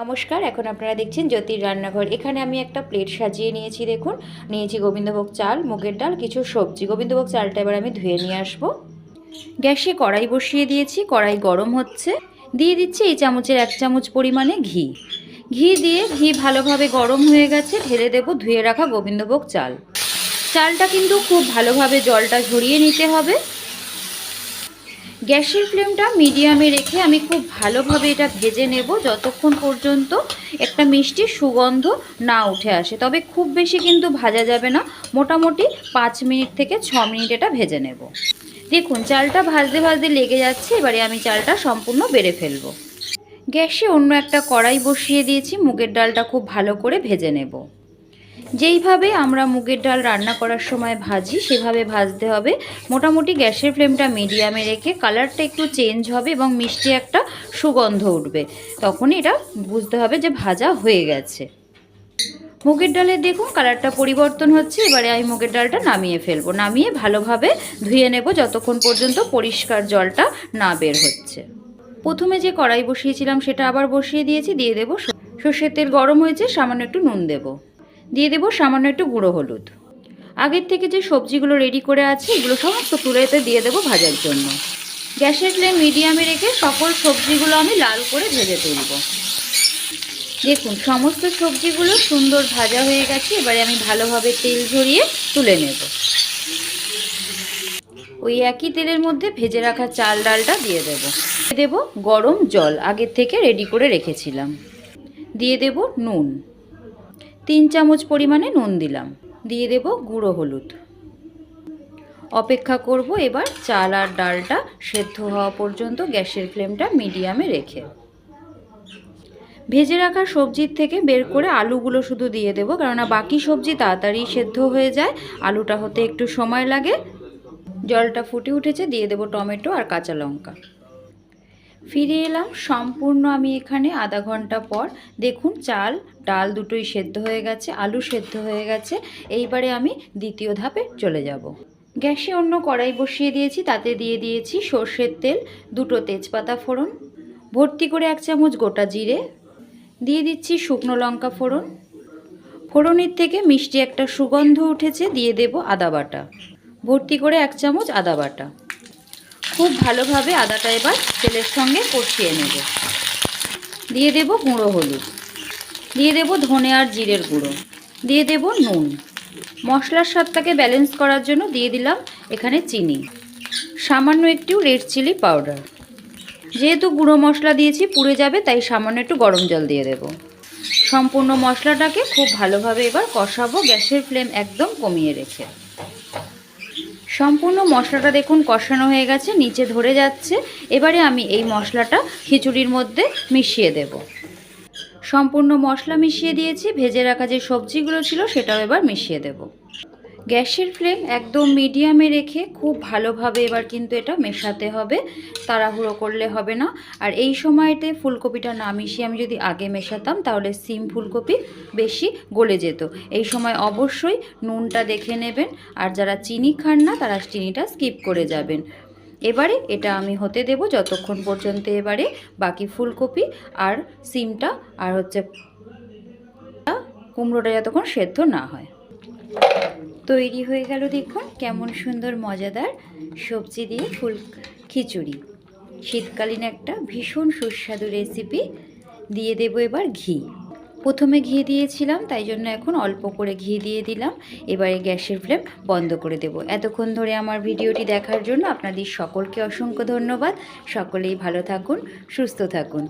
নমস্কার, এখন আপনারা দেখছেন জ্যোতির রান্নাঘর। এখানে আমি একটা প্লেট সাজিয়ে নিয়েছি, দেখুন। নিয়েছি গোবিন্দভোগ চাল, মুগের ডাল, কিছু সবজি। গোবিন্দভোগ চালটা এবার আমি ধুয়ে নিয়ে আসব। গ্যাসে কড়াই বসিয়ে দিয়েছি, কড়াই গরম হচ্ছে। দিয়ে দিচ্ছি এই চামচের এক চামচ পরিমাণে ঘি। ঘি দিয়ে, ঘি ভালোভাবে গরম হয়ে গেছে, ঢেলে দেবো ধুয়ে রাখা গোবিন্দভোগ চাল। চালটা কিন্তু খুব ভালোভাবে জলটা ঝরিয়ে নিতে হবে। গ্যাসের ফ্লেমটা মিডিয়ামে রেখে আমি খুব ভালোভাবে এটা ভেজে নেব যতক্ষণ পর্যন্ত একটা মিষ্টি সুগন্ধ না উঠে আসে। তবে খুব বেশি কিন্তু ভাজা যাবে না। মোটামুটি পাঁচ মিনিট থেকে ছ মিনিট এটা ভেজে নেব। দেখুন, চালটা ভাজতে ভাজতে লেগে যাচ্ছে। এবারে আমি চালটা সম্পূর্ণ বেড়ে ফেলব। গ্যাসে অন্য একটা কড়াই বসিয়ে দিয়েছি। মুগের ডালটা খুব ভালো করে ভেজে নেব। যেইভাবে আমরা মুগের ডাল রান্না করার সময় ভাজি, সেভাবে ভাজতে হবে। মোটামুটি গ্যাসের ফ্লেমটা মিডিয়ামে রেখে কালারটা একটু চেঞ্জ হবে এবং মিষ্টি একটা সুগন্ধ উঠবে। তখন এটা বুঝতে হবে যে ভাজা হয়ে গেছে। মুগের ডালের দেখুন কালারটা পরিবর্তন হচ্ছে, এবারে আমি মুগের ডালটা নামিয়ে ফেলব। নামিয়ে ভালোভাবে ধুয়ে নেব যতক্ষণ পর্যন্ত পরিষ্কার জলটা না বের হচ্ছে। প্রথমে যে কড়াই বসিয়েছিলাম, সেটা আবার বসিয়ে দিয়েছি, দিয়ে দেবো সর্ষের তেল গরম হয়েছে, সামান্য একটু নুন দেবো। দিয়ে দেবো সামান্য একটু গুঁড়ো হলুদ। আগের থেকে যে সবজিগুলো রেডি করে আছে, এগুলো সমস্ত তুলেতে দিয়ে দেবো ভাজার জন্য। গ্যাসের ফ্লেম মিডিয়ামে রেখে সকল সবজিগুলো আমি লাল করে ভেজে তুলব। দেখুন, সমস্ত সবজিগুলো সুন্দর ভাজা হয়ে গেছে, এবারে আমি ভালোভাবে তেল ঝরিয়ে তুলে নেব। ওই একই তেলের মধ্যে ভেজে রাখা চাল ডালটা দিয়ে দেব। দিয়ে দেব গরম জল, আগের থেকে রেডি করে রেখেছিলাম। দিয়ে দেব নুন। তিন চামচ পরিমাণে নুন দিলাম। দিয়ে দেব গুঁড়ো হলুদ। অপেক্ষা করব এবার চাল আর ডালটা সেদ্ধ হওয়া পর্যন্ত গ্যাসের ফ্লেমটা মিডিয়ামে রেখে। ভেজে রাখা সবজির থেকে বের করে আলুগুলো শুধু দিয়ে দেবো, কেননা বাকি সবজি তাড়াতাড়ি সেদ্ধ হয়ে যায়। আলুটা হতে একটু সময় লাগে। জলটা ফুটে উঠেছে, দিয়ে দেবো টমেটো আর কাঁচা লঙ্কা। ফিরে এলাম। সম্পূর্ণ আমি এখানে আধা ঘণ্টা পর। দেখুন, চাল, ডাল দুটোই সেদ্ধ হয়ে গেছে, আলু সেদ্ধ হয়ে গেছে। এইবারে আমি দ্বিতীয় ধাপে চলে যাব। গ্যাসে অন্য কড়াই বসিয়ে দিয়েছি, তাতে দিয়ে দিয়েছি সর্ষের তেল, দুটো তেজপাতা ফোড়ন, ভর্তি করে এক চামচ গোটা জিরে, দিয়ে দিচ্ছি শুকনো লঙ্কা ফোড়ন। ফোড়নের থেকে মিষ্টি একটা সুগন্ধ উঠেছে, দিয়ে দেব আদা বাটা। ভর্তি করে এক চামচ আদা বাটা। খুব ভালোভাবে আদাটা এবার তেলের সঙ্গে কষিয়ে নেব। দিয়ে দেব গুঁড়ো হলুদ। দিয়ে দেব ধনে আর জিরের গুঁড়ো। দিয়ে দেব নুন। মশলার স্বাদটাকে ব্যালেন্স করার জন্য দিয়ে দিলাম এখানে চিনি। সামান্য একটু রেড চিলি পাউডার যেহেতু গুঁড়ো মশলা দিয়েছি পুড়ে যাবে, তাই সামান্য একটু গরম জল দিয়ে দেব। সম্পূর্ণ মশলাটাকে খুব ভালোভাবে এবার কষাবো, গ্যাসের ফ্লেম একদম কমিয়ে রেখে। সম্পূর্ণ মশলাটা দেখুন কষানো হয়ে গেছে, নিচে ধরে যাচ্ছে। এবারে আমি এই মশলাটা খিচুড়ির মধ্যে মিশিয়ে দেব। সম্পূর্ণ মশলা মিশিয়ে দিয়েছি, ভেজে রাখা যে সবজিগুলো ছিল সেটাও এবার মিশিয়ে দেব। গ্যাসের ফ্লেম একদম মিডিয়ামে রেখে খুব ভালোভাবে এবার কিন্তু এটা মেশাতে হবে। তাড়াহুড়ো করলে হবে না। আর এই সময়তে ফুলকপিটা না মিশিয়ে আমি যদি আগে মেশাতাম, তাহলে সিম ফুলকপি বেশি গলে যেত। এই সময় অবশ্যই নুনটা দেখে নেবেন। আর যারা চিনি খান না, তারা চিনিটা স্কিপ করে যাবেন। এবারে এটা আমি হতে দেব যতক্ষণ পর্যন্ত এবারে বাকি ফুলকপি আর সিমটা আর হচ্ছে কুমড়োটা যতক্ষণ সেদ্ধ না হয়। তৈরি হয়ে গেল দেখুন, কেমন সুন্দর, মজাদার সবজি দিয়ে ফুল খিচুড়ি। শীতকালীন একটা ভীষণ সুস্বাদু রেসিপি দিয়ে দেব এবার ঘি। প্রথমে ঘি দিয়েছিলাম, তাই জন্য এখন অল্প করে ঘি দিয়ে দিলাম। এবারে গ্যাসের ফ্লেম বন্ধ করে দেব। এতক্ষণ ধরে আমার ভিডিওটি দেখার জন্য আপনাদের সকলকে অসংখ্য ধন্যবাদ। সকলেই ভালো থাকুন, সুস্থ থাকুন।